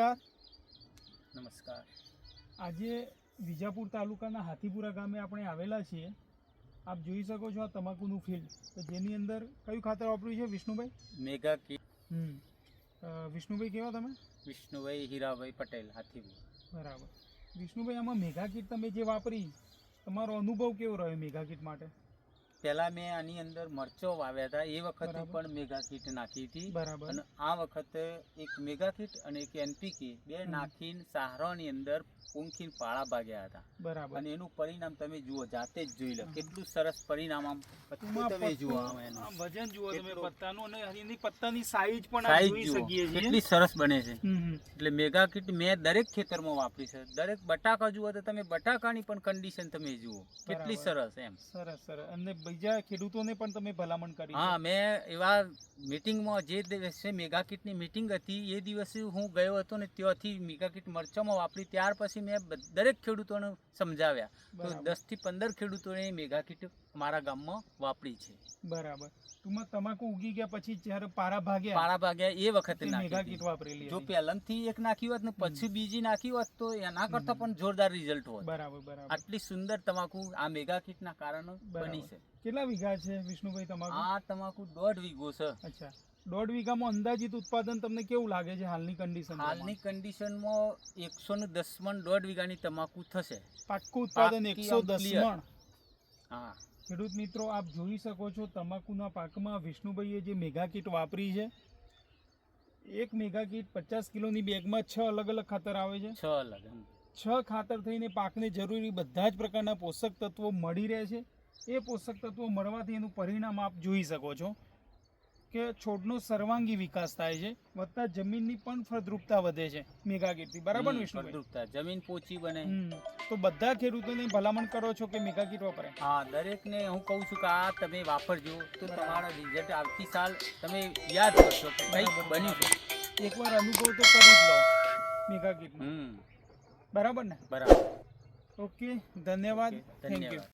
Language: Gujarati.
નમસ્કાર. નમસ્કાર. આજે વિજાપુર તાલુકાના હાથીપુરા ગામે આપણે આવેલા છીએ. આપ જોઈ શકો છો આ તમાકુનું ફિલ્ડ તો જેની અંદર કયું ખાતર વાપર્યું છે વિષ્ણુભાઈ? મેગા કીટ હમ. વિષ્ણુભાઈ કેવા તમે? વિષ્ણુભાઈ હીરાભાઈ પટેલ હાથીપુર. બરાબર. વિષ્ણુભાઈ આમાં મેગા કીટ તમે જે વાપરી તમારો અનુભવ કેવો રહ્યો મેગા કીટ માટે? પહેલા મેં આની અંદર મરચો વાવ્યા હતા. એ વખતે પણ મેગા કીટ નાખી હતી. અને આ વખતે એક મેગા કીટ અને એક એનપીકે બે નાખીને સહારાની અંદર પૂંખીને પાળા ભાગ્યા હતા. બરાબર. અને એનું પરિણામ તમે જુઓ જાતે જ જોઈ લો. કેટલું સરસ પરિણામ આમ તમે જુઓ વજન જુઓ તમે પત્તાનું અને એની પત્તાની સાઈઝ પણ જોઈ શકીએ છીએ. કેટલી સરસ બને છે. એટલે મેગા કીટ મેં દરેક ખેતરમાં વાપરી છે. દરેક બટાકા જુઓ તો તમે બટાકાની પણ કન્ડિશન તમે જુઓ. કેટલી સરસ એમ. સરસ સરસ. અને બીજા ખેડૂતોને પણ તમે ભલામણ કરી હા મેં એવા મીટિંગમાં જે દિવસે મેગા કીટની મીટિંગ હતી એ દિવસે હું ગયો હતો ને ત્યાંથી મેગા કીટ મરચામાં વાપરી ત્યાર પછી મેં દરેક ખેડૂતોને સમજાવ્યા. તો દસથી દસથી પંદર ખેડૂતોને મેગા કીટ મારા ગામમાં વાપરી છે. બરાબર. ટૂંકમાં તમાકુ ઉગી ગયા પછી જ્યારે પારા ભાગ્યા પારા ભાગ્યા એ વખતે મેગા કીટ વાપરેલી જો હતી. પહેલાથી એક નાખી હોત ને પછી બીજી નાખી હોત તો એના કરતા પણ જોરદાર રિઝલ્ટ હોત. બરાબર બરાબર. આટલી સુંદર તમાકુ આ મેગા કીટના કારણે બની છે. કેટલા વીઘા છે વિષ્ણુભાઈ તમાકુ? આ તમાકુ દોઢ વીઘો છે. અચ્છા. દોઢ વીઘામાં અંદાજિત ઉત્પાદન તમને કેવું લાગે છે હાલની કન્ડિશન હાલની કન્ડિશનમાં એકસો ને દસ મણ દોઢ વીઘાની તમાકુ થશે. પાક્કું ઉત્પાદન એકસો દસ મણ હા. ખેડૂત મિત્રો આપ જોઈ શકો છો તમાકુના પાકમાં વિષ્ણુભાઈએ જે મેગા કીટ વાપરી છે એક મેગા કીટ પચાસ કિલોની બેગમાં છ અલગ અલગ ખાતર આવે છે? છ અલગ છ ખાતર થઈને પાકને જરૂરી બધા જ પ્રકારના પોષક તત્વો મળી રહે છે. એ પોષક તત્વો મળવાથી એનું પરિણામ આપ જોઈ શકો છો. કે છોડનો સર્વાંગી વિકાસ થાય છે વધતા જમીનની પણ ફળદ્રુપતા વધે છે મેગા કીટથી બરાબર ને હમ, ફળદ્રુપતા. જમીન પોચી બને. તો બધા ખેડૂતોને ભલામણ કરો છો કે મેગા વાપરે? હા દરેકને હું કહું છું કે આ તમે વાપરજો તો તમારા રિઝલ્ટ આવતી સાલ તમે યાદ કરશો કે કંઈક બન્યું છે. એકવાર અનુભવ તો કરી જ લો હમ. બરાબર ને? બરાબર. ઓકે ધન્યવાદ. થેન્ક યુ ધન્યવાદ.